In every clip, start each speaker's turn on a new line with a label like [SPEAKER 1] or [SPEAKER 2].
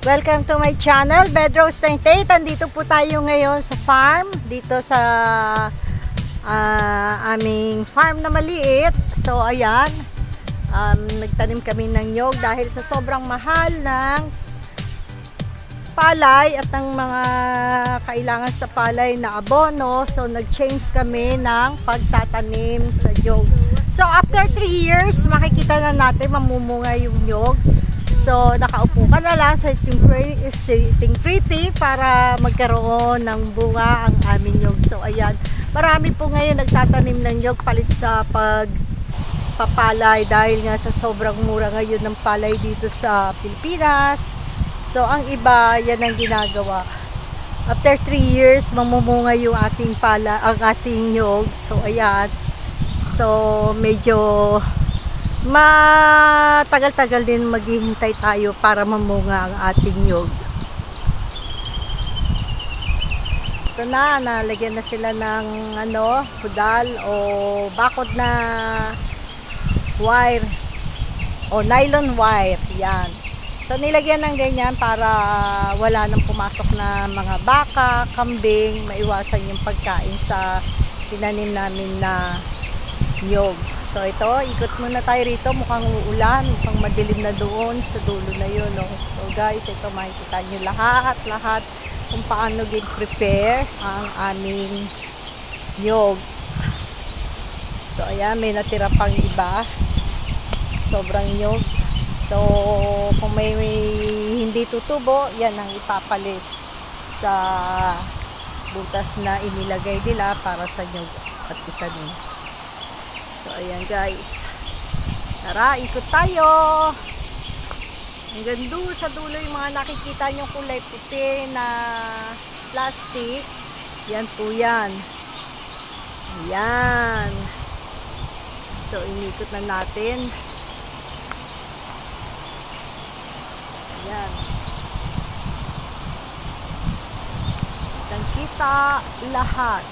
[SPEAKER 1] Welcome to my channel, Bedrose 98. Andito po tayo ngayon sa farm, dito sa ah, aming farm na maliit. So, ayan, um, nagtanim kami ng nyog dahil sa sobrang mahal ng palay at ng mga kailangan sa palay na abono. So, nag-change kami ng pagtatanim sa nyog. So, after 3 years, makikita na natin mamumunga yung nyog. So, nakaupo ka na lang sitting pre- sitting pretty para magkaroon ng bunga ang aming nyog. So, ayan. Marami po ngayon nagtatanim ng nyog palit sa pag papalay dahil nga sa sobrang mura ngayon ng palay dito sa Pilipinas. So, ang iba, yan ang ginagawa. After 3 years, mamumunga yung ating pala, ang ating nyog. So, ayan. So, medyo matagal-tagal din maghihintay tayo para mamunga ang ating nyog. Ito na, nalagyan na sila ng ano, budal o bakod na wire o nylon wire. Yan. So nilagyan ng ganyan para wala nang pumasok na mga baka, kambing, maiwasan yung pagkain sa tinanim namin na nyog. So ito, ikot muna tayo rito. Mukhang uulan, mukhang madilim na doon sa dulo na yun. No? So guys, ito makikita nyo lahat, lahat kung paano gin-prepare ang aming nyog. So ayan, may natira pang iba. Sobrang nyog. So kung may, may hindi tutubo, yan ang ipapalit sa butas na inilagay nila para sa nyog at itanim. So, ayan guys. Tara, ikot tayo. Hanggang doon sa dulo yung mga nakikita nyo kulay puti na plastic. Yan po yan. Ayan. So, inikot na natin. Ayan. Kitang kita lahat.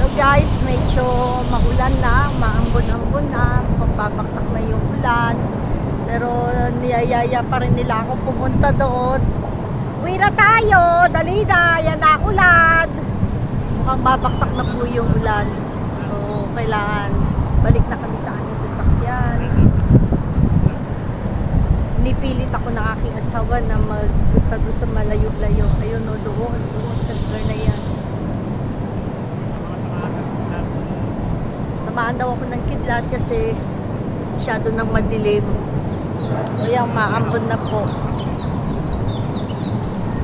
[SPEAKER 1] So guys, medyo maulan na, maambon-ambon na, pababaksak na yung ulan. Pero niyayaya pa rin nila ako pumunta doon. Uwi na tayo, dali na, yan na ulan. Mukhang babaksak na po yung ulan. So kailangan balik na kami sa aming sasakyan. Nipilit ako ng aking asawa na magpunta doon sa malayo-layo. Ayun o, doon, doon sa lugar na yan. Tamaan daw ako ng kidlat kasi masyado nang madilim. Yan, maambon na po.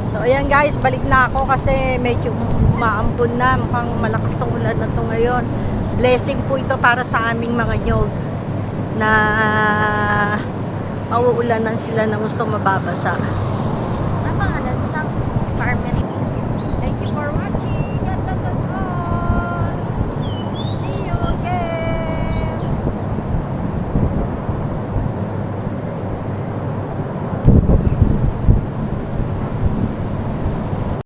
[SPEAKER 1] So ayan guys, balik na ako kasi medyo maambon na. Mukhang malakas ang ulan na to ngayon. Blessing po ito para sa aming mga nyog na mauulanan sila na gusto mababasa.